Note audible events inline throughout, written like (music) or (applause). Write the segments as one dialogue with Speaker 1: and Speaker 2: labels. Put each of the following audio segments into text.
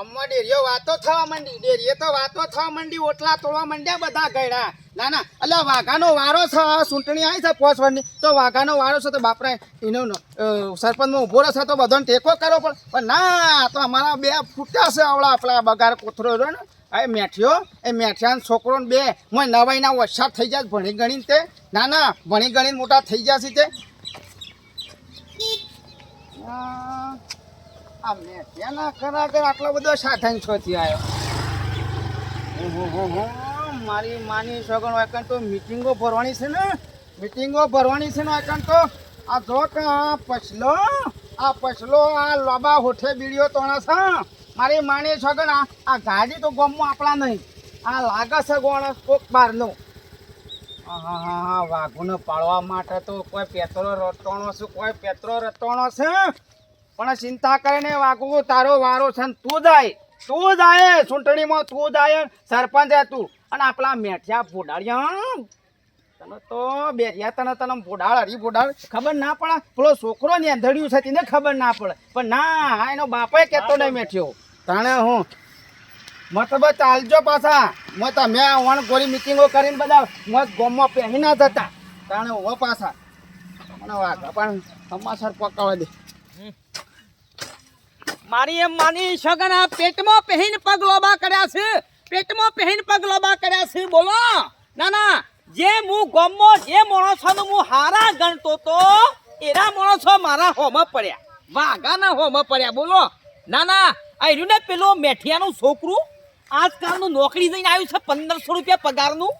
Speaker 1: ગામમાં ડેરીઓ વાતો થવા માંડી, ડેરીએ તો વાતો થવા માંડી, ઓટલા તોડવા માંડ્યા બધા ગયડા ના ના, એટલે વાઘાનો વારો છે સૂંટણી આવી છે પોસ વર્ષની તો વાઘાનો વારો છે તો બાપરા એનો સરપંચમાં ઊભો રહેશે તો બધાને ટેકો કરો પણ પણ ના, તો અમારા બે ફૂટ્યા છે આવડા, આપણા બગાર કોથરો રહ્યો ને. એ મેઠિયો એ મેઠિયાનો છોકરો બે, મોય નવાઈના વરસાદ થઈ જાય ભણી ગણીને તે. ના ના, ભણી ગણીને મોટા થઈ જશે તે. આ મેઠિયાના ખરાખર આટલો બધો સાધન છોથી આવ્યો. મારી માની સગણ વાકણ તો મિટિંગો ભરવાની છે ને? મીટિંગો ભરવાની છે ને વાકણ તો? આ જો આ પછલો આ પછલો આ લોબા હોઠે બીડીઓ તોણા છે. મારી માની સગણ, આ ગાડી તો ગમમાં આપણા નહીં. આ લાગે છે ગોણ કોક બારનું. હા હા, વાઘોને પાળવા માટે તો કોઈ પેત્રો રતોણો છે, કોઈ પેત્રો રતોણો છે. પણ ચિંતા કરીને વાગવું તારો વારો છે તું જાય. તું જાય, ચૂંટણીમાં તું જાય, સરપંચ હે તું. અને આપણા મેઠિયા ફોડાડ્યા તને તો બેરિયા તને તને ફોડાડ હરી ફોડાડ ખબર ના પડે. પેલો છોકરો ને અંધડ્યું છે તેને ખબર ના પડે. પણ ના હા એનો બાપે કહેતો નહીં મેઠ્યો. તાણે હું? મતલબ ચાલજો પાછા. મત તમે વણ ગોરી મિટિંગો કરીને બધા મત ગોમમાં પહેરી ના જતા. તાણે હો પાછા. મને વાઘ પણ સમાચાર પકાવવા દે.
Speaker 2: મારી એમ માની સગન આ પેટમાં પહેરીને પગ લોબા કર્યા છે. પેટમાં પહેરીને પગ લોબા કર્યા છે. બોલો. ના ના. જે હું ગમો, જે માણસોનું હું હારા ગણતો તો એના માણસો મારા હોમાં પડ્યા. વાઘાના હોમાં પડ્યા. બોલો. ના ના. આ ને પેલો મેઠિયાનું છોકરું આજકાલનું નોકરી જઈને આવ્યું છે પંદરસો રૂપિયા પગારનું.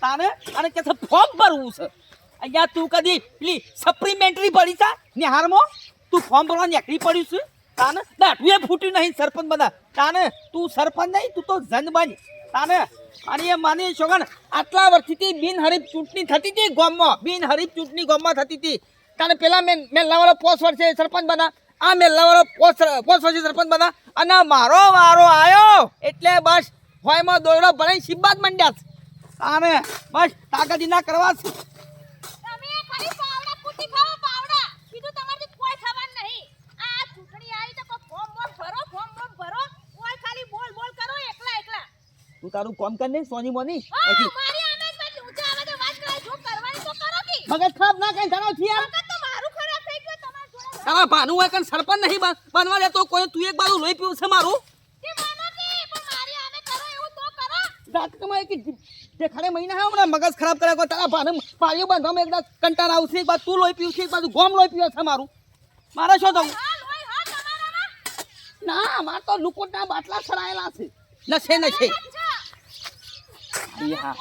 Speaker 2: તારે અને કે છે ફોર્મ ભરવું છે. અહીંયા તું કદી પેલી સપ્લિમેન્ટરી ભરી છે નિહારમાં? તું ફોર્મ ભરવા નીકળી પડ્યું છે? તાને દાઢું એ ફૂટ્યું નહીં સરપંચ બધા. તાને તું સરપંચ નહીં, તું તો જન બન. તાને અને એ માની છોકન આટલા વર્ષથી બિનહરીફ ચૂંટણી થતી હતી ગામમાં. બિનહરીફ ચૂંટણી ગામમાં થતી હતી. તાને પેલા મેં મેલ્લાવાળો પોસ વર્ષે સરપંચ બના. આ મેલ્લાવાળો પોસ પોસ વર્ષે સરપંચ બના. અને મારો વારો આવ્યો એટલે બસ હોયમાં દોયડો ભરાઈ સિબ્બાત મંડ્યા તાને બસ તાકાજી ના કરવા
Speaker 3: તમે ખાલી પાવડા કૂટી ખાઓ પાવડા બીજું તમારથી કોઈ થવાનું નહીં આ ચૂંટણી આવી તો કોઈ ફોર્મ બોર્ડ ભરો ફોર્મ બોર્ડ ભરો ઓય ખાલી બોલ બોલ કરો એકલા એકલા.
Speaker 2: તું તારું કામ કર ને સોની મોની
Speaker 3: મારી આમે જ બધી ઊંચા અવાજે વાત કરે જો કરવાની તો કરો કે.
Speaker 2: મગજ ખરાબ ના કઈ ધરાવથી યાર
Speaker 3: તો મારું ખરાબ થઈ ગયું તમારા જોડે
Speaker 2: તારા ભાનુ હોય કન સરપંચ નહીં બન- બનવા દેતો કોઈ તું એક બાજુ લોહી પીવું છે મારું?
Speaker 3: કે માનો કે પણ મારી આમે કરો એવું તો કરો.
Speaker 2: રાત કમાય કે જે ખરે મહિના હે હમણાં મગજ ખરાબ કરે કોઈ તારા ભાને પાળીઓ બાંધવામાં એકદા કંટાળ આવશે એક બાજુ તું લોહી પીવું છે એક બાજુ ગોમ લોહી પીવે છે મારું. મારે શું થવું? ના માર તો લુકોટના બાટલા છરાયેલા છે. નશે નશે એ હા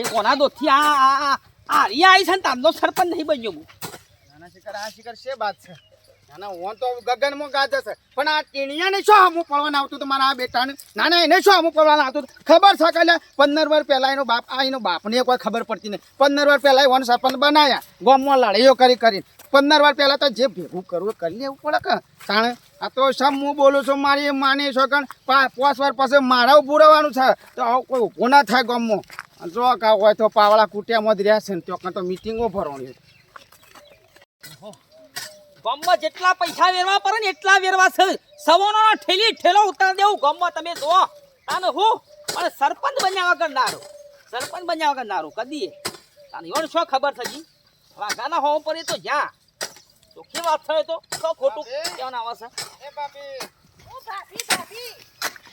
Speaker 2: એ કોના દોથી આ આ આ આ રિયા આવી છે ને તારનો સરપંચ નહીં બન્યો હું.
Speaker 1: નાના શિખર આ શિખર છે વાત છે. નાના ઓન તો ગગનમાં ગાજે છે પણ આ ટીણિયાને શું હમું પડવાનું આવતું હતું મારા આ બેટાને? નાના એને શું હમું પડવાનું આવતું ખબર છે કે પંદર વાર પહેલા એનો બાપ આ એનો બાપને કોઈ ખબર પડતી નહીં. પંદર વાર પહેલા વન સરપંચ બનાયા. ગામમાં લડાઈઓ કરી કરીને. પંદર વાર પહેલા તો જે ભેગું કરવું એ કરી લેવું પડે કે. તાણે આ તો સમ હું બોલું છું, મારી માની શકન પાંચ વાર પાસે મારા ઊભું છે. તો કોઈ ઊભું ના થાય ગામમાં. જો કા હોય તો પાવડા કુટિયામાં જ રહ્યા છે ને તો તો મિટિંગો ભરવાની.
Speaker 2: ગામમાં જેટલા પૈસા વેરવા પડે ને એટલા વેરવા છે. સવાનો ઠેલી ઠેલો ઉતાર દેવું ગામમાં. તમે જો તાને હું? અને સરપંચ બન્યા વગર નારો સરપંચ બન્યા વગર નારો કદી તાને એવણ શું ખબર થતી? વાઘાના હોમ પર એ તો જા ચોખ્ખી વાત થાય તો? તો ખોટું. કેવા ના આવશે
Speaker 1: એ બાપી.
Speaker 3: ઓ ભાભી ભાભી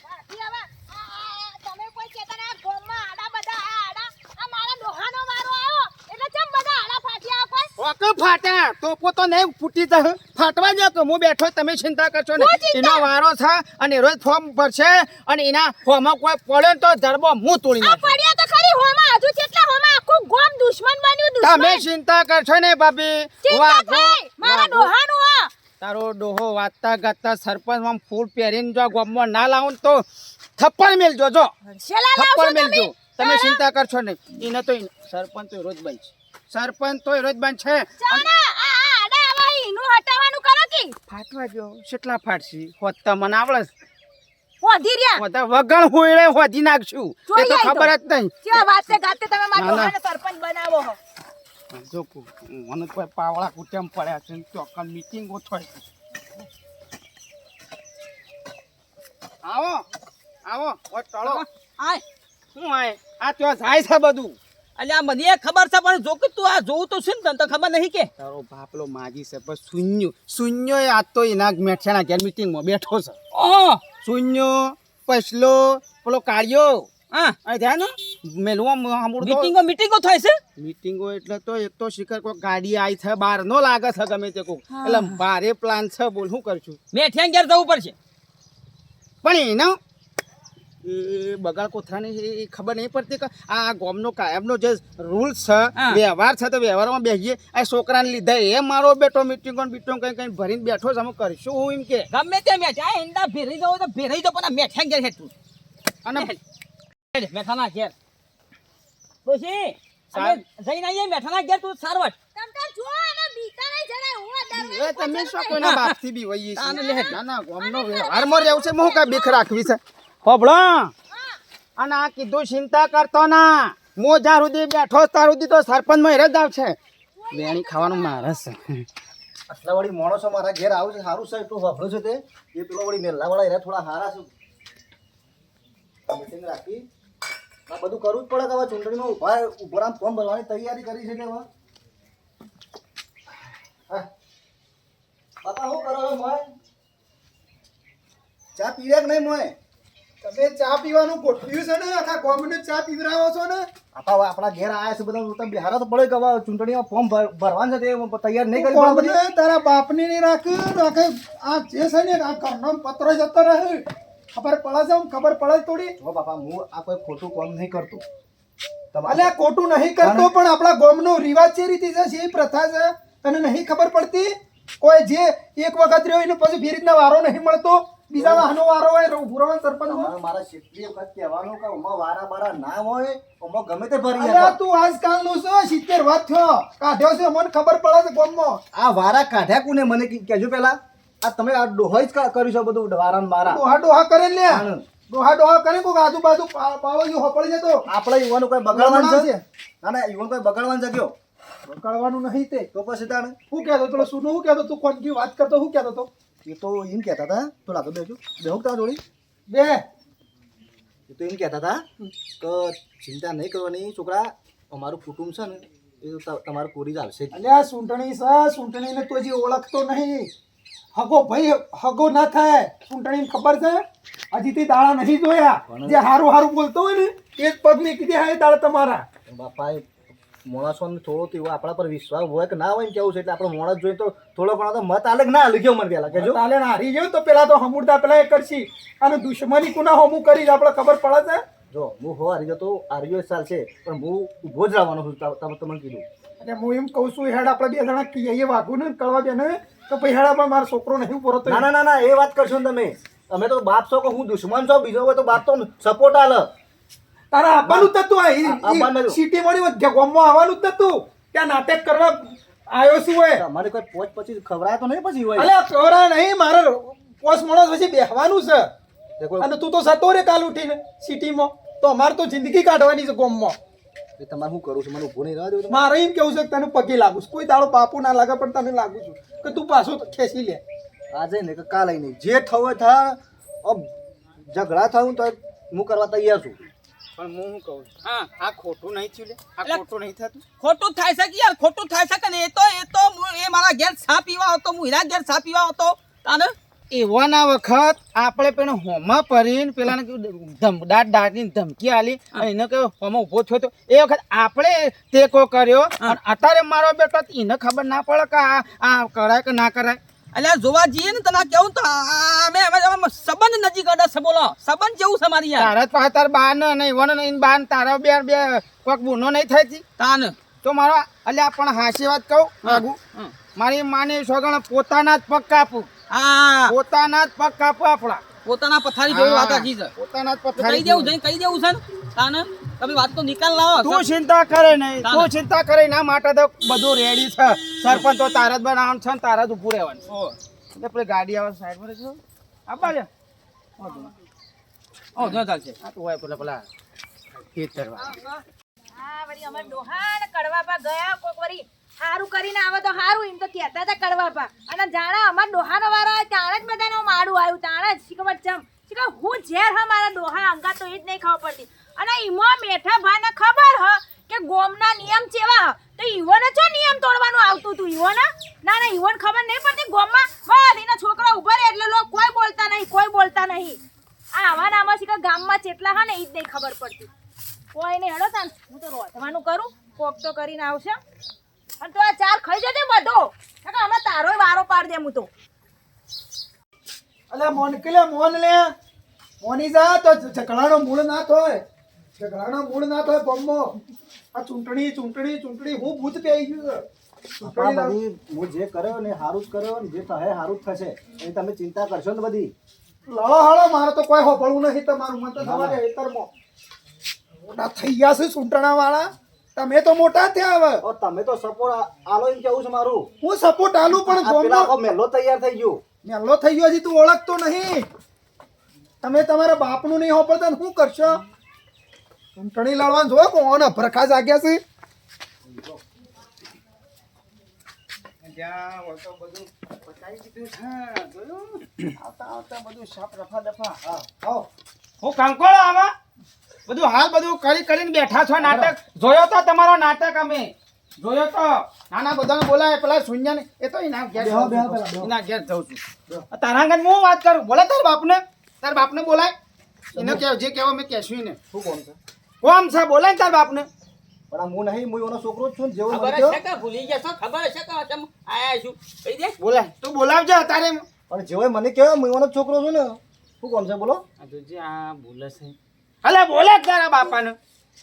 Speaker 3: ભાભી હવે આ આ આ તમે કોઈ કહેતા ના ગોમમાં આડા બધા આ આડા. આ મારા લોહાનો વારો આવ્યો એટલે કેમ બધા આડા ફાટ્યા કોઈ?
Speaker 1: ઓકે ફાટ્યા. તો પોતો નહીં ફૂટી જશે ફાટવા જો કે હું બેઠો તમે ચિંતા કરશો ને એનો વારો છે અને રોજ ફોર્મ ભરશે અને એના ફોર્મમાં કોઈ પડે ને તો ધરબો હું તોડી નાખું.
Speaker 3: પડ્યા તો ખરી હોમાં હજુ કેટલા હોમાં આખું ગોમ દુશ્મન બન્યું
Speaker 1: તમે ચિંતા કરશો ને ભાભી.
Speaker 3: ચિંતા
Speaker 1: વાઘો-
Speaker 3: મારા ડોહાનું આ.
Speaker 1: તારો ડોહો વાતતા ગાતા સરપંચ સરપંચમાં ફૂલ પહેરીને જો ગોમમાં ના લાવું તો થપ્પડ મેલજો જો. થપ્પડ મેલજો.
Speaker 3: તમે
Speaker 1: ચિંતા કરશો નહીં. એને તો સરપંચ તો રોજ બન છે સરપંચ તો રોજ બન છે ફાટવા જો કેટલા ફાટશી? હોત મને આવડે.
Speaker 3: હોધી રહ્યા?
Speaker 1: હોતા વગણ હોયડે હોધી નાખશું. એ તો ખબર જ નહીં.
Speaker 3: કેવા વાતે ગાતે તમે મારા
Speaker 1: ના, ના.
Speaker 3: સરપંચ બનાવો હો.
Speaker 1: જો કુ- મને કોઈ પાવળા કુટમ પડ્યા છે ચોક્કસ મીટિંગો થાય આવો આવો ઓ
Speaker 2: આય.
Speaker 1: શું આય? આ ત્યાં જાય છે બધું.
Speaker 2: અલ્યા મને ખબર છે પણ જો કે તું આ જોવું તો છે ને તને ખબર નહીં કે.
Speaker 1: તારો બાપલો માજી છે પણ શૂન્યો શૂન્યો આ તો એના મેઠાણા ઘેર મિટિંગમાં બેઠો છે.
Speaker 2: ઓહો.
Speaker 1: શૂન્યો પછલો પેલો કાળિયો.
Speaker 2: હા.
Speaker 1: અહીં ધ્યાન મેલવા સાંભળતો
Speaker 2: મીટિંગો મીટિંગો થાય છે?
Speaker 1: મીટિંગો એટલે તો એક તો શિખર કોઈ ગાડી આવી છે બહાર નો લાગે છે ગમે તે કોક એટલે બારે પ્લાન છે બોલ શું કરશું?
Speaker 2: મેઠિયા ઘેર જવું પડશે.
Speaker 1: પણ એનો એ બગાડ કોથરાની એ ખબર નહીં પડતી કે આ ગોમનો કાયમનો જે રૂલ્સ છે વ્યવહાર છે તો વ્યવહારમાં બેસીએ આ છોકરાને લીધા એ મારો બેટો મીટિંગ બીટિંગ કઈ કઈ ભરીને બેઠો છે અમે કરશું હું એમ કે.
Speaker 2: ગમે તે મેઠા ઈંડા ભેરી દો તો ભેરી દો પણ આ મેઠિયા ઘેર હેઠું.
Speaker 1: અને
Speaker 2: મેઠાના ઘેર. ડોશી જઈને આવીએ મેઠાના ઘેર તું સારવટ
Speaker 3: તમ આ
Speaker 1: શું કોઈના. બાપથી બી વહીએ. ના ના ગામનો વ્યવહારમાં રહેવું છે હું કાંઈ બીખ રાખવી છે? હોભળો અને આ કીધું ચિંતા કરતો ના. હું જ્યાં સુધી બેઠો ત્યાં સુધી તો સરપંચમાં હેરે જ આવશે. બેણી ખાવાનું મારે છે.
Speaker 4: આટલા વળી માણસો મારા ઘેર આવું છે, સારું છે, એટલું વાપરું છે તે. એ પેલો વળી મેલ્લા વાળા એના થોડા સારા છે. મિટિંગ રાખી. આ બધું કરવું જ પડે કે હવે ચૂંટણીમાં ઊભા ઊભો રામ ફોર્મ ભરવાની તૈયારી કરી છે કે હવે. બાપા, શું કરો છો મોય? ચા પીરે કે નહીં, મોય?
Speaker 5: તમે ચા પીવાનું ગોઠવ્યું છે ને? આખા ગામને ચા પીવરાવો છો ને?
Speaker 4: આપા આપણા ઘેર આવ્યા છે બધા તો બિહારા તો પડે કે ચૂંટણીમાં ફોર્મ ભર- ભરવાનું છે તે તૈયાર નહીં કરી?
Speaker 5: તારા બાપની નહીં રાખ? રાખે આ જે છે ને આ ઘરનો પત્ર જતો રહે. ખબર પડે છે ખબર પડે થોડી?
Speaker 4: જો બાપા હું આ કોઈ ખોટું કામ નહીં કરતો. તમારે
Speaker 5: અલ્યા ખોટું નહીં કરતો પણ આપણા ગોમનો રિવાજ છે રીતે છે એ પ્રથા છે તને નહીં ખબર પડતી? કોઈ જે એક વખત રહ્યો એને પછી ફેરી રીતના વારો નહીં મળતો? બીજા વાહનો વારો હોય ઉભુરાવા સરપંચ
Speaker 4: મારા કેટલી વખત કહેવાનું કે ઉમાં વારા બારા ના હોય ઉમાં ગમે તે ભરી
Speaker 5: અલ્યા તું આજકાલનું છે સિત્તેર વાત થયો? કાઢ્યો છે મને ખબર પડે છે ગામમાં
Speaker 4: આ વારા કાઢ્યા કોને? મને કહેજો પેલા આ તમે આ ડોહો જ કર્યું છે બધું વારા. ને બારા
Speaker 5: ડોહા ડોહા કરે લે. ડોહા ડોહા કરે કોક આજુબાજુ પા- પાવો જો હોપડી જતો.
Speaker 4: આપણે યુવાનો કોઈ બગાડવાનું છે. ના ના યુવાન કોઈ બગાડવાનું કયો?
Speaker 5: બગાડવાનું નહીં તે.
Speaker 4: તો પછી તાણે?
Speaker 5: શું કહેતો તો શું શું કહેતો તું કોણ વાત કરતો શું કહેતો તો.
Speaker 4: એ તો એમ કહેતા હતા તો લાગો બેજો બેહો તારા જોડી
Speaker 5: બે
Speaker 4: એ તો એમ કહેતા હતા કે ચિંતા નહીં કરવાની છોકરા અમારું કુટુંબ છે ને એ તો તમારું પૂરી જ આવશે.
Speaker 5: અલ્યા સૂંટણી છે સૂંટણીને તો હજી ઓળખતો નહીં હગો ભાઈ હગો ના થાય સૂંટણીને ખબર છે હજી તે દાળા નહીં જોયા જે હારું હારું બોલતો હોય ને એ જ પગ મેકી દે હા એ તમારા
Speaker 4: બાપા માણસોને થોડો તો એવો આપણા પર વિશ્વાસ હોય કે ના હોય ને કેવું છે એટલે આપણે માણસ જોઈએ તો થોડો ઘણો તો મત આલે ના આલે કેવો મને પેલા કેજો
Speaker 5: આલે ના હારી ગયો તો પેલા તો હમુડતા પેલા એ કરશી. અને દુશ્મની કુના હમું કરી આપણે ખબર પડે છે?
Speaker 4: જો હું હો હારી ગયો તો હારી ગયો સાલ છે પણ હું ઊભો જ રહેવાનો છું તમે તમને કીધું.
Speaker 5: એટલે હું એમ કહું છું હેડ આપણે બે જણા કહીએ વાગું ને કળવા ને તો પછી હેડ આપણે મારો છોકરો નહીં પૂરો
Speaker 4: ના ના ના એ વાત કરશો ને તમે. તમે તો બાપ છો કે હું દુશ્મન છો બીજો હોય તો બાપ તો સપોર્ટ આલે.
Speaker 5: તારા આવવાનું જ નતું. સિટી મળી ગામમાં આવવાનું જ નતું. ત્યાં નાટક કરવા આવ્યો છું હોય
Speaker 4: અમારે કોઈ પોચ પછી ખવરાય તો નહીં પછી હોય?
Speaker 5: અલે ચોરા નહીં. મારે પોસ માણસ પછી બેહવાનું છે. અને તું તો જતો રે કાલ ઉઠીને સિટીમાં તો અમારે તો જિંદગી કાઢવાની છે ગોમમાં.
Speaker 4: એ તમારે શું કરું છું? મને ઊભું નહીં રહેવા?
Speaker 5: મારે એમ કેવું છે કે તને પગે લાગુ છું. કોઈ દાડો બાપુ ના લાગે પણ તને લાગુ છું. કે તું પાછું ખેંચી લે.
Speaker 4: આજે નહીં કે કાલે નહીં. જે થવું થા. ઝઘડા થયું તો હું કરવા તૈયાર છું.
Speaker 1: પણ હું શું કહું
Speaker 2: હા.
Speaker 1: આ ખોટું નહીં થયું આ ખોટું નહીં થતું.
Speaker 2: ખોટું થાય છે કે યાર? ખોટું થાય છે કે એ તો એ તો એ મારા ઘેર સા પીવા હતો હું એના ઘેર સા પીવા હતો તાને?
Speaker 1: એવાના વખત આપણે પેલો હોમાં પરીને પેલાને ધમ દાટ દાટની ધમકી આલી અને એને કહ્યું હોમાં ઊભો થયો તો. એ વખત આપણે ટેકો કર્યો. અને અત્યારે મારો બેટો એને ખબર ના પડે કે આ આ કરાય કે ના કરાય.
Speaker 2: એટલે જોવા જઈએ ને તને કેવું તો અમે અમે સંબંધ નજીક અડે છે બોલો. સંબંધ જેવું છે મારી યાર.
Speaker 1: તારા પાસે તાર બાર નહીં વન નહીં બાર ને તારા બે બે કોક બુનો નહીં થઈ હતી
Speaker 2: તાન.
Speaker 1: તો મારો અલ્યા પણ હાસી વાત કહું આગુ. મારી માની સોગણ પોતાના જ પગ કાપું.
Speaker 2: આ
Speaker 1: પોતાના જ પગ કાપુ આપણા.
Speaker 2: પોતાના પથારી જેવી વાત આખી છે.
Speaker 1: પોતાના જ પથારી
Speaker 2: કહી દેવું છે કહી દેવું છે ને તાને. તમે વાત તો નિકાલ લાવો
Speaker 1: તું ચિંતા કરે નહીં. તું ચિંતા કરે ના માટે તો બધું રેડી છે. સરપંચ તો તારા જ બનાવવાનું છે ને તારા જ ઉભું રહેવાનું
Speaker 2: ઓ
Speaker 1: એટલે પેલી ગાડી આવે સાઈડ પર છે આપવા લે
Speaker 2: ઓ જો ચાલશે.
Speaker 1: આ તો હોય પેલા પેલા ખેતરવા
Speaker 3: હા વળી અમાર ડોહા કડવા કડવાપા ગયા કોક વળી સારું કરીને આવે તો સારું એમ તો કહેતા હતા કડવાપા અને જાણે અમાર ડોહાનો વારો આવે ત્યારે જ બધાનો માડું આવ્યું તાણે જ શીખવટ ચમ શીખવ હું ઝેર હા મારા ડોહા અંગા તો એ જ નહીં ખબર પડતી. અને ઈમો મેઠા ભાઈને ખબર હ કે ગોમના નિયમ ચેવા. તો ઈવોને ચો નિયમ તોડવાનું આવતું તું ઈવોને? ના ના, ઈવોને ખબર નહીં પડતી ગોમમાં બસ એના છોકરા ઊભા રહે એટલે લોકો કોઈ બોલતા નહીં, કોઈ બોલતા નહીં. આ આવા નામાં કે ગામમાં ચેટલા હા ને એ જ નહીં ખબર પડતી. કોઈ નહીં હેડો તાન, હું તો રોધવાનું કરું, કોક તો કરીને આવશે. અને તો આ ચાર ખાઈ જજે બધો. કાકા હમણાં તારોય વારો પાડ દે હું તો.
Speaker 5: અલે મોન કે મોન લે મોની જા, તો ઝઘડાનો મૂળ ના થાય ઝઘડાનો મૂળ ના થાય બોમ્બો આ ચૂંટણી ચૂંટણી ચૂંટણી હું ભૂત પેઈ ગયું.
Speaker 4: બધી હું જે કર્યો ને સારું જ કર્યો ને જે થશે સારું જ થશે. એ તમે ચિંતા કરશો ને બધી.
Speaker 5: લડો હળો મારે તો કોઈ હોભળવું નથી તમારું. મન તો તમારે હેતરમાં. મોટા થઈ ગયા છે ચૂંટણા વાળા તમે તો મોટા થયા હવે.
Speaker 4: તમે તો સપોર્ટ આલો એમ કેવું છે મારું?
Speaker 5: હું સપોર્ટ આલું પણ ગોમનો
Speaker 4: મેલો તૈયાર થઈ ગયો.
Speaker 5: મેલો થઈ ગયો હજી તું ઓળખતો નહીં. તમે તમારા બાપનું નહીં હોપડતા શું કરશો? ચૂંટણી લડવાનું જો કોણ ભરખા જાગ્યા છે.
Speaker 1: જોયું?
Speaker 5: હા
Speaker 1: કંકોળો આવા બધું હાલ બધું કરી કરીને બેઠા છો નાટક. જોયો તો તમારો નાટક અમે. જોયો તો. નાના બધાને બોલાય પેલા શૂન્ય એ તો એના ઘેર એના ઘેર જઉં છું. તારા હું વાત કરું? બોલે તાર બાપને. તાર બાપને બોલાય. એને કે જે કહેવા મેં કહેશું ને
Speaker 4: શું કોણ છે?
Speaker 1: કોમ છે બોલાય ને તાર બાપને.
Speaker 4: પણ હું નહીં હું એનો છોકરો છું ને જેવો
Speaker 2: ખબર છે કે ભૂલી જશો ખબર છે કે તમે આયા છું. કહી દે.
Speaker 1: બોલે તું બોલાવજો તારે.
Speaker 4: પણ જેવો મને કહેવાય હું એનો છોકરો છું ને. શું કોમ છે બોલો.
Speaker 1: આ જોજે આ બોલે છે હલે બોલે જ તારા બાપાને.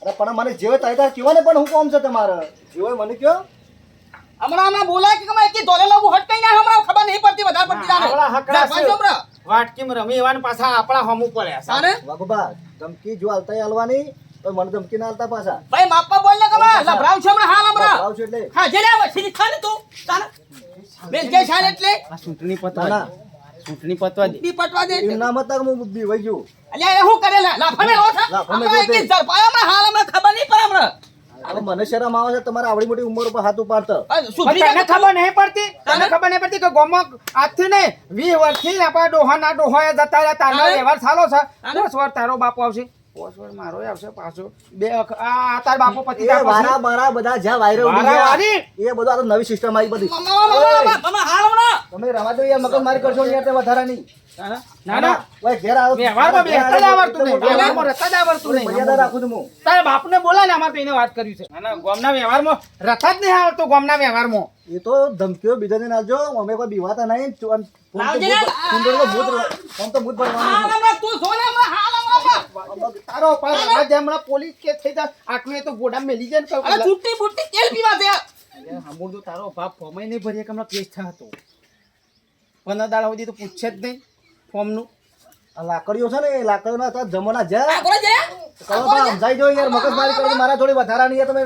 Speaker 4: અરે પણ મને જેવો તાર કહેવાય ને પણ હું કોમ છે તમારે? જેવો મને કયો
Speaker 2: હમણાં હમણાં બોલાય કે કમાય કે દોલે લાવું કઈ ના હમણાં ખબર નહીં પડતી વધારે પડતી જાને હમણાં.
Speaker 1: વાટકીમાં રમી એવાને પાછા આપણા હમું પડ્યા છે.
Speaker 2: તારે?
Speaker 4: વાઘુબા ધમકી જો હાલતા હાલવાની તો મને ધમકી ના આલતા પાછા.
Speaker 2: ભાઈ માપા બોલ ને કમા લભરાવ છે હમણાં હાલ હમણાં.
Speaker 4: ભાવ છે એટલે.
Speaker 2: હા જલે આવો સીધી ખાને તું. તાને બેન કે છાલ એટલે.
Speaker 1: આ ચૂંટણી પતવા
Speaker 4: ના
Speaker 1: દે. ચૂંટણી પતવા દે.
Speaker 2: બી પતવા દે
Speaker 4: એમ નામ હતા કે હું વઈ ગયો.
Speaker 2: અલ્યા એ હું કરેલા લાફાને રો થા
Speaker 4: રોતે.
Speaker 2: એક ઝડપાયો હમણાં હાલ હમણાં ખબર નહીં પડે હમણાં.
Speaker 4: મને શરમ આવે છે તમારા આવડી મોટી ઉંમર ઉપર હાથ ઉપાડતો.
Speaker 1: તને ખબર નહીં પડતી? તને? ખબર નહીં પડતી કે ગોમક આજથી નહીં વીસ વર્ષથી આપણા ડોહાના ડોહાએ જતા રહ્યા તારનો વ્યવહાર સારો છે.
Speaker 2: તારે?
Speaker 1: દસ વર્ષ તારો બાપો આવશે. દસ વાર મારો આવશે પાછો. બે આ તાર બાપો પતિ
Speaker 4: એ વારા બારા બધા જ્યાં વાયરો ઉડી ગયા, એ બધું આ તો નવી સિસ્ટમ આવી બધી.
Speaker 2: તમે હાલો હમણાં
Speaker 4: તમે રવા દો યાર મગજ મારી કરશો યાર તે વધારાની.
Speaker 1: ના ના
Speaker 4: ઓય ઘેર આવો.
Speaker 1: વ્યવહારમાં બેસતા જ આવડતું નહીં. વ્યવહારમાં રહેતા જ આવડતું નહીં.
Speaker 4: મર્યાદા રાખું છું
Speaker 1: તારા બાપને બોલાય ને અમારે તો વાત કરી છે. ના ના ગોમના વ્યવહારમાં રહેતા જ નહીં આવડતું ગોમના વ્યવહારમાં.
Speaker 4: એ તો ધમકીઓ બીજા દિન આલજો અમે કોઈ બીવાતા નહીં. ફોન તો ભૂત- ફોન તો ભૂત ભરવાનું
Speaker 1: તારો પાર આવા જેમ પોલીસ કેસ થઈ જાય આટલું એ તો ગોડા મેલી જાય ને
Speaker 2: અરે છૂટી ફૂટી તેલ પીવા દે.
Speaker 1: હમુર તો તારો બાપ ફોર્મ નહીં ભરીએ કે હમણાં કેસ થા હતો. પંદર દાડા સુધી તો પૂછે જ નહીં ફોર્મનું
Speaker 4: આ લાકડીઓ છે ને એ લાકડીઓના હતા જમવાના જ્યાં કરો સમજાઈ જો યાર મગજ મારી કરીને મારા થોડી વધારાની તમે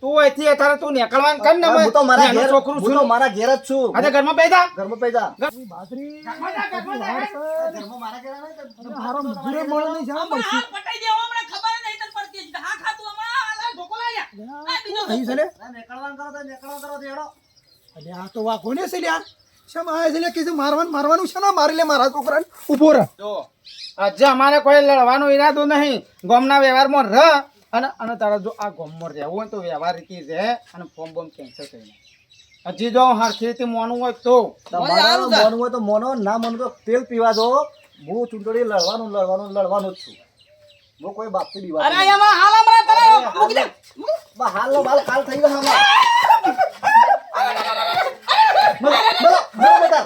Speaker 1: તું અહીંથી અત્યારે તું નીકળવાનું કર ને
Speaker 4: હું તો મારા ઘેર
Speaker 1: છોકરું છું.
Speaker 4: મારા ઘેર જ છું.
Speaker 1: આજે ઘરમાં બેસા
Speaker 4: ઘરમાં તો
Speaker 5: હારો મજૂરે મળે નહીં જા
Speaker 2: પટાઈ દેવો હમણાં ખબર નહીં તને પડતી જ. હા ખાતું હમણાં. હાલ હાલ ઢોકો લાઈ આ બીજો
Speaker 5: અહીં છે લે?
Speaker 4: નીકળવાનું કરો તો નીકળવા કરો તો હેડો
Speaker 5: અરે આ તો વા કોને છે લ્યા. શેમ છે લ્યા? મારવાનું મારવાનું છે ને? મારી લે મારા છોકરાને. ઊભો રહે.
Speaker 1: જો આજે અમારે કોઈ લડવાનો ઈરાદો નહીં. ગામના વ્યવહારમાં રહ. અને અને તારા જો આ ગોમર રહેવું હોય તો વ્યવહાર રીતે રહે અને ફોર્મ બોમ કેન્સલ કરીને હજી જો હરખી રીતે મોનું હોય તો?
Speaker 4: તમારે
Speaker 2: સારું
Speaker 4: હોય તો મોનો ના મોનું તો તેલ પીવા દો. હું ચૂંટણી લડવાનું લડવાનું લડવાનું જ છું. હું કોઈ બાપથી બીવા
Speaker 2: અરે અહીંયા હાલ હમણાં તને મૂકી દે.
Speaker 4: હાલ. નો બાલ કાલ થઈ ગયો હમણાં. બોલો બોલો બોલો બેટા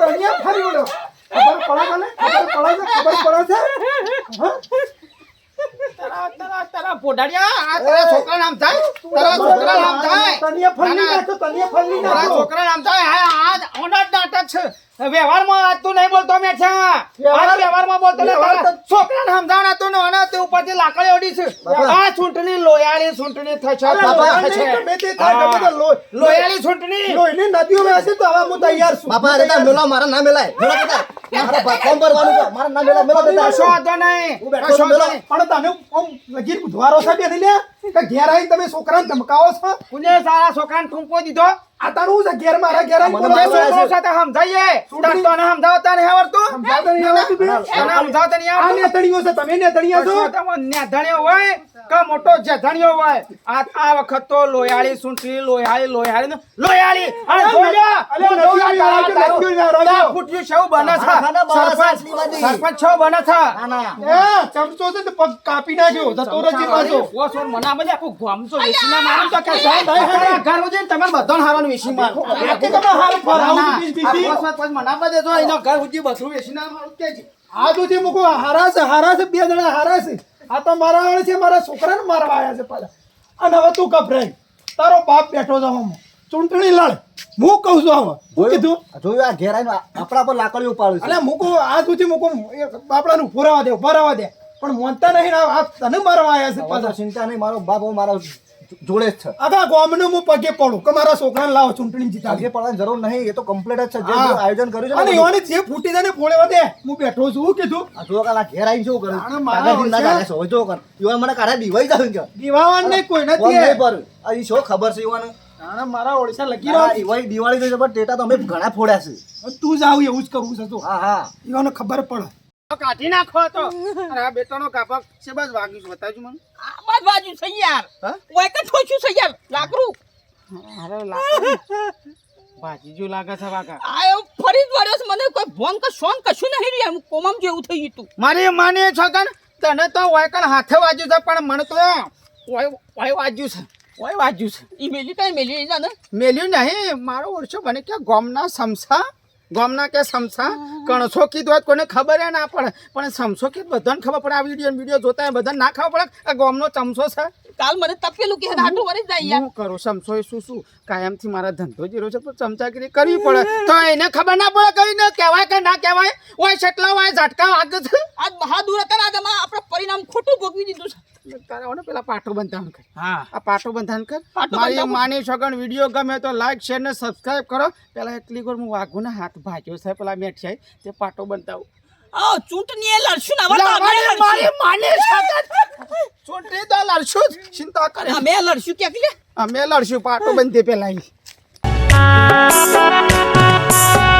Speaker 5: તણિયા ફરી વળો ખબર પડે મને ખબર પડે છે? ખબર પડે છે?
Speaker 1: તારા તારા આ તારા છોકરા નામ થાય? તારા છોકરા નામ થાય?
Speaker 5: તણિયા ફરી
Speaker 1: ના, ના.
Speaker 5: નાખો તણિયા ફરી
Speaker 1: તારા છોકરા નામ થાય? હા આજ ઓનર નાટક છે. વ્યવહારમાં આજ તું નહીં બોલતો મેં છે. આજ વ્યવહારમાં બોલતો ને તારા છોકરા નામ જાણ હતું ને અને તે ઉપરથી લાકડી ઓડી છે. આ ચૂંટણી લોયાળી થશે.
Speaker 5: ગમે તે થાય, ગમે તે
Speaker 1: લોયાળી ચૂંટણી.
Speaker 5: લોહીની નદીઓ વહેશે તો હવે હું તૈયાર છું.
Speaker 4: બાપા બેટા મેલા મારા ના મેલાય મેલા મારા બા- ભરવાનું મારા ના મેલા મેલા બેટા
Speaker 1: કશો વાંધો નહીં.
Speaker 4: હું બેઠો છું,
Speaker 1: વાંધો
Speaker 5: પણ તમે આમ લગીર બુધવારો છે બેની લે. કે ઘેર આવીને તમે છોકરાને ધમકાવો છો?
Speaker 1: કુને સારા છોકરાને ટૂંપો દીધો.
Speaker 5: આ તારું છે? ઘેર મારા ઘેર આવીને
Speaker 4: મને.
Speaker 1: છોકરો સાથે સમજાઈએ? તને સમજાવતા નહીં આવડતું?
Speaker 5: સમજાવતા નહીં આવડતું
Speaker 1: તને સમજાવતા નહીં
Speaker 5: આ નેતણીઓ છે તમે નેતણીયા છો?
Speaker 1: તમે હોય. કે મોટો જધણિયો હોય? આ આ વખત તો લોયાળી સૂંટણી લોયાળી લોયાળી લોયાળી! અને જોયા?
Speaker 5: અલે રાજો.
Speaker 1: ફૂટ્યું છે બના
Speaker 4: બસ,
Speaker 1: સરપંચ સરપંચ છો બના
Speaker 4: ના
Speaker 5: એ ચમચો છે તો પગ કાપી નાખ્યો. જતો રહેજે પાછો.
Speaker 1: ઓ સોન મને આમ જ આખું ગામ તો મારું તો કે
Speaker 5: સાહેબ, ભાઈ,
Speaker 1: ઘર ઉજે તમે તમારે બધાને હારાને વેચી
Speaker 5: કે તમે હાલ ફરાવું બીજી.
Speaker 1: આ બસ વાત મને આપવા એનો ઘર ઉજી બધું વેચીને મારું કે છે.
Speaker 5: આ તો જે મૂકો હારાસ છે બે જણા હારા છે. આ તો મારા વાળે છે મારા છોકરાને મારવા આવ્યા છે પાછા. અને હવે તું કપરાય તારો બાપ બેઠો હમ ચૂંટણી લડ. હું કહું છું હવે. હું કીધું?
Speaker 4: જોયું? આ ઘેર આવીને આપણા પર લાકડી ઉપાડ્યું છે.
Speaker 5: અલે મૂકો આ સુધી મૂકો. બાપડાનું ઊભો દે ઊભા રહેવા દે. પણ મોનતા નહીં આ તને મારવા આવ્યા છે પાછા.
Speaker 4: ચિંતા નહીં મારો બાપ મારા જોડે જ છે.
Speaker 5: આખા ગામને હું પગે પડું કે મારા છોકરાને લાવો ચૂંટણી જીતા
Speaker 4: પગે પડવાની જરૂર નહીં એ તો કમ્પ્લીટ જ છે. જે આયોજન કર્યું છે
Speaker 5: અને
Speaker 4: ને
Speaker 5: એવાની જે ફૂટી જાય ને ફોડે દે. હું બેઠો છું કીધું.
Speaker 4: આ જો કાલા ઘેર આવીને શું કરું?
Speaker 5: આને મારા ઓળખ્યા?
Speaker 4: કાઢ્યા જો કર? યુવાન મને કાઢ્યા દીવાઈ જાવ કે
Speaker 5: દીવાવાન નહીં કોઈ નથી.
Speaker 4: પર. આ શું ખબર છે
Speaker 5: યુવાન મારા ઓડિશા લગી રહ્યો
Speaker 4: દિવાળી ગઈ પણ ટેટા તો અમે ઘણા ફોડ્યા છે.
Speaker 5: તું જ આવું એવું જ કરવું છે તું.
Speaker 4: હા હા.
Speaker 5: ખબર પડે.
Speaker 1: તો કાઢી નાખો તો. અરે આ બેટાનો કાપા છે બસ વાગ્યું છે બતાવજો મને.
Speaker 2: આ બસ વાગ્યું છે યાર? ઓય કે ઠોચ્યું છે યાર. લાકરું
Speaker 1: અરે લાકરું ભાજી જો લાગે છે વાગા
Speaker 2: આ ફરી જ વળ્યો છે મને કોઈ ભોન કે શોન કશું નહીં રહ્યા. હું કોમમ જેવું થઈ ગયું તું.
Speaker 1: મારી માની છગન તને તો વાયકણ હાથે વાજ્યું છે પણ મને તો ઓય ઓય વાજ્યું છે. ઓય વાજ્યું છે.
Speaker 2: ઈ મેલી કઈ મેલી ને
Speaker 1: મેલ્યું નહીં. મારો ઓળશો મને કે ગોમના સમસા ગોમના કે સમસા કણસો કીધું હોય કોને ખબર ના પડે. પણ સમસો કીધું બધાને ખબર પડે. આ વીડિયો વીડિયો જોતા હોય બધાને ના ખબર પડે આ ગોમનો ચમસો છે.
Speaker 2: કાલ મને તપેલું કે હાટું વરી જાય
Speaker 1: હું કરું? સમસો એ શું શું? કાયમથી મારા ધંધો જીરો છે પણ ચમચાગીરી કરવી પડે. તો એને ખબર ના પડે કઈ ને કહેવાય કે ના કહેવાય. ઓય છેટલા હોય ઝટકા વાગે છે.
Speaker 2: આજ બહાદુર હતા ને આજે આપણે પરિણામ ખોટું ભોગવી દીધું છે.
Speaker 1: તારે હવે પેલા પાટો બંધાન કર.
Speaker 2: હા.
Speaker 1: આ પાટો બંધાન કર. મારી માની સગન વીડિયો ગમે તો લાઈક શેર ને સબસ્ક્રાઇબ કરો. પેલા એટલી ગોર હું વાઘુને હાથ ભાજ્યો છે પેલા મેઠિયાઈ તે પાટો બંધાવું.
Speaker 2: આ ચૂંટણી એ લડશું ને હવે અમે
Speaker 1: મારી મારી માની સગન ચૂંટણી તો લડશું જ ચિંતા કરે.
Speaker 2: અમે લડશું કે લે.
Speaker 1: અમે લડશું પાટો બંધે પેલા ઈ. (laughs)